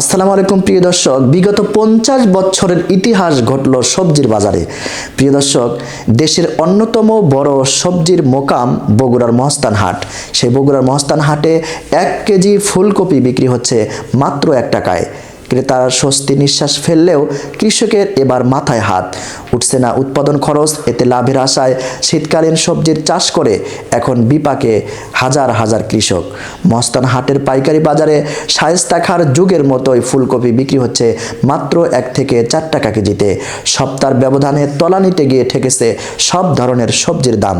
আসসালামু আলাইকুম, প্রিয় দর্শক। বিগত পঞ্চাশ বছরের ইতিহাস ঘটল সবজির বাজারে। প্রিয় দর্শক, দেশের অন্যতম বড় সবজির মোকাম বগুড়ার মহস্তান হাট। সেই বগুড়ার মহস্তান হাটে এক কেজি ফুলকপি বিক্রি হচ্ছে মাত্র এক টাকায়। ক্রেতার স্বস্তি নিঃশ্বাস ফেললেও কৃষকের এবার মাথায় হাত। উঠছে না উৎপাদন খরচ, এতে লাভের আশায় শীতকালীন সবজির চাষ করে এখন বিপাকে হাজার হাজার কৃষক। মস্তান হাটের পাইকারি বাজারে শায়েস্তা খার যুগের মতোই ফুলকপি বিক্রি হচ্ছে মাত্র এক থেকে চার টাকা কেজিতে। সপ্তাহের ব্যবধানে তলানিতে গিয়ে ঠেকেছে সব ধরনের সবজির দাম।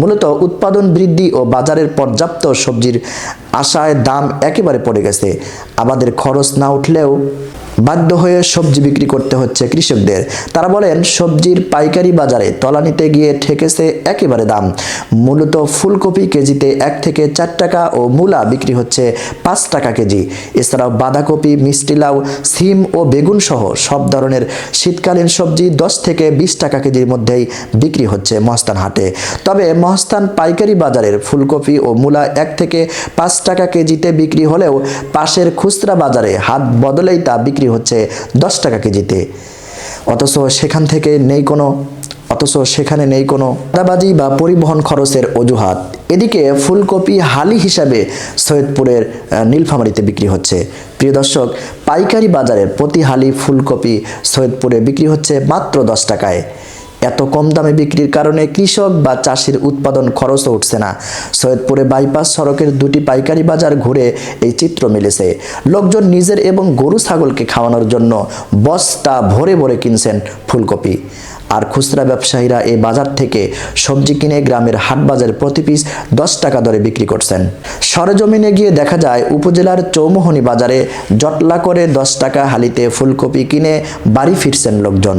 মূলত উৎপাদন বৃদ্ধি ও বাজারের পর্যাপ্ত সবজির আশায় দাম একেবারে পড়ে গেছে। আমাদের খরচ না উঠলেও বাধ্য হয়ে সবজি বিক্রি করতে হচ্ছে কৃষকদের। তারা বলেন, সবজির পাইকারি বাজারে তলানিতে গিয়ে ঠেকেছে একেবারে দাম। মূলত ফুলকপি কেজিতে এক থেকে চার টাকা ও মূলা বিক্রি হচ্ছে পাঁচ টাকা কেজি। এছাড়াও বাঁধাকপি, মিষ্টি লাউ, সিম ও বেগুন সহ সব ধরনের শীতকালীন সবজি দশ থেকে বিশ টাকা কেজির মধ্যেই বিক্রি হচ্ছে মহস্তান হাটে। তবে মহস্তান পাইকারি বাজারের ফুলকপি ও মূলা এক থেকে পাঁচ টাকা কেজিতে বিক্রি হলেও পাশের খুচরা বাজারে হাত বদলেই তা বিক্রি হচ্ছে দশ টাকা কেজিতে। অথচ সেখান থেকে নেই কোনো, অথচ সেখানে নেই কোনো দাদাবাজি বা পরিবহন খরচের অজুহাত। এদিকে ফুলকপি হালি হিসাবে সৈয়দপুরের নীলফামারীতে বিক্রি হচ্ছে। প্রিয় দর্শক, পাইকারি বাজারের প্রতি হালি ফুলকপি সৈয়দপুরে বিক্রি হচ্ছে মাত্র দশ টাকায়। এত কম দামে বিক্রির কারণে কৃষক বা চাষির উৎপাদন খরচও উঠছে না। সৈয়দপুরে বাইপাস সড়কের দুটি পাইকারি বাজার ঘুরে এই চিত্র মিলেছে। লোকজন নিজের এবং গরু ছাগলকে খাওয়ানোর জন্য বস্তা ভরে ভরে কিনছেন ফুলকপি। আর খুচরা ব্যবসায়ীরা এই বাজার থেকে সবজি কিনে গ্রামের হাট বাজারে প্রতি পিস দশ টাকা দরে বিক্রি করছেন। সরেজমিনে গিয়ে দেখা যায়, উপজেলার চৌমোহনী বাজারে জটলা করে দশ টাকা হালিতে ফুলকপি কিনে বাড়ি ফিরছেন লোকজন।